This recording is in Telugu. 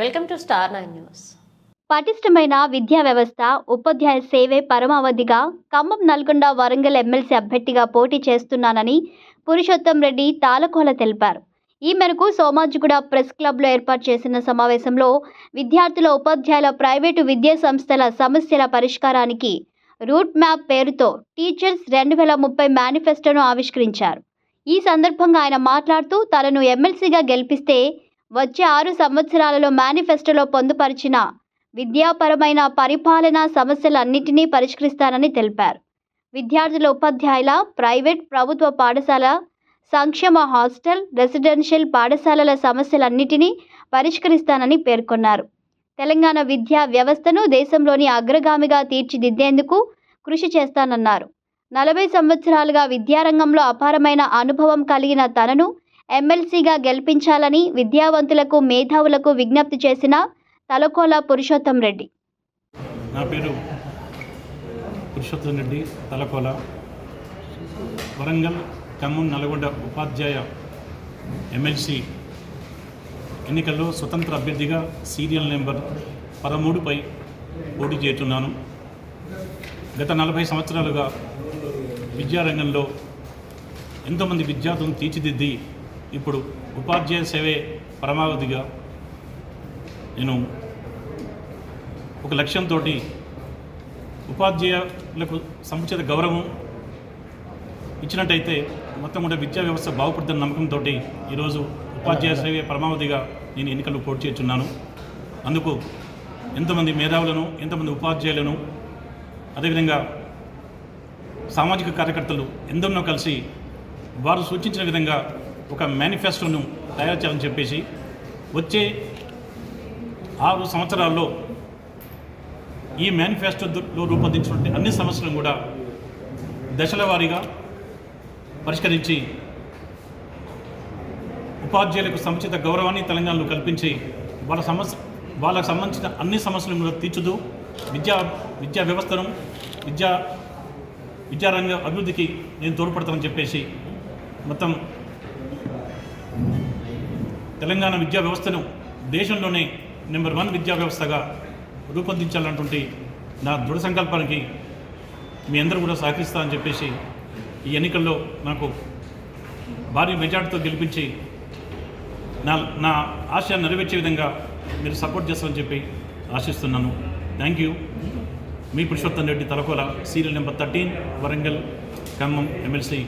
Welcome to star nine news పటిష్టమైన విద్యా వ్యవస్థ ఉపాధ్యాయ సేవే పరమావధిగా ఖమ్మం నల్గొండ వరంగల్ ఎమ్మెల్సీ అభ్యర్థిగా పోటీ చేస్తున్నానని పురుషోత్తం రెడ్డి తాలకోల తెలిపారు. ఈ మేరకు సోమాజిగూడ ప్రెస్ క్లబ్లో ఏర్పాటు చేసిన సమావేశంలో విద్యార్థుల ఉపాధ్యాయుల ప్రైవేటు విద్యా సంస్థల సమస్యల పరిష్కారానికి రూట్ మ్యాప్ పేరుతో టీచర్స్ రెండు వేల ముప్పై మేనిఫెస్టోను ఆవిష్కరించారు. ఈ సందర్భంగా ఆయన మాట్లాడుతూ తనను ఎమ్మెల్సీగా గెలిపిస్తే వచ్చే ఆరు సంవత్సరాలలో మేనిఫెస్టోలో పొందుపరిచిన విద్యాపరమైన పరిపాలనా సమస్యలన్నింటినీ పరిష్కరిస్తానని తెలిపారు. విద్యార్థుల ఉపాధ్యాయుల ప్రైవేట్ ప్రభుత్వ పాఠశాల సంక్షేమ హాస్టల్ రెసిడెన్షియల్ పాఠశాలల సమస్యలన్నింటినీ పరిష్కరిస్తానని పేర్కొన్నారు. తెలంగాణ విద్యా వ్యవస్థను దేశంలోని అగ్రగామిగా తీర్చిదిద్దేందుకు కృషి చేస్తానన్నారు. నలభై సంవత్సరాలుగా విద్యారంగంలో అపారమైన అనుభవం కలిగిన తనను ఎమ్మెల్సీగా గెలిపించాలని విద్యావంతులకు మేధావులకు విజ్ఞప్తి చేసిన తలకోల పురుషోత్తం రెడ్డి. నా పేరు పురుషోత్తం రెడ్డి తలకోల. వరంగల్ ఖమ్మం నల్గొండ ఉపాధ్యాయ ఎమ్మెల్సీ ఎన్నికల్లో స్వతంత్ర అభ్యర్థిగా సీరియల్ నెంబర్ పదమూడుపై పోటీ చేస్తున్నాను. గత నలభై సంవత్సరాలుగా విద్యారంగంలో ఎంతోమంది విద్యార్థులను తీర్చిదిద్ది ఇప్పుడు ఉపాధ్యాయ సేవే పరమావధిగా నేను ఒక లక్ష్యంతో ఉపాధ్యాయులకు సముచిత గౌరవం ఇచ్చినట్టయితే మొత్తం కూడా విద్యా వ్యవస్థ బాగుపడుతున్న నమ్మకంతో ఈరోజు ఉపాధ్యాయ సేవే పరమావధిగా నేను ఎన్నికలు పోటీ చేస్తున్నాను. అందుకు ఎంతమంది మేధావులను ఎంతమంది ఉపాధ్యాయులను అదేవిధంగా సామాజిక కార్యకర్తలు ఎందరినో కలిసి వారు సూచించిన విధంగా ఒక మేనిఫెస్టోను తయారు చేయాలని చెప్పేసి వచ్చే ఆరు సంవత్సరాల్లో ఈ మేనిఫెస్టోలో రూపొందించినటువంటి అన్ని సమస్యలను కూడా దశల వారీగా పరిష్కరించి ఉపాధ్యాయులకు సముచిత గౌరవాన్ని తెలంగాణలో కల్పించి వాళ్ళ సమస్య వాళ్ళకు సంబంధించిన అన్ని సమస్యలను కూడా తీర్చుతూ విద్యా విద్యా వ్యవస్థను విద్యా విద్యారంగ అభివృద్ధికి నేను తోడ్పడతానని చెప్పేసి మొత్తం తెలంగాణ విద్యా వ్యవస్థను దేశంలోనే నెంబర్ వన్ విద్యా వ్యవస్థగా రూపొందించాలన్నటువంటి నా దృఢ సంకల్పానికి మీ అందరూ కూడా సహకరిస్తారని చెప్పేసి ఈ ఎన్నికల్లో నాకు భారీ మెజార్టీతో గెలిపించి నా నా ఆశ నెరవేర్చే విధంగా మీరు సపోర్ట్ చేస్తారని చెప్పి ఆశిస్తున్నాను. Thank you me Purushottam Reddy Talakola serial number thirteen Warangal Khammam MLC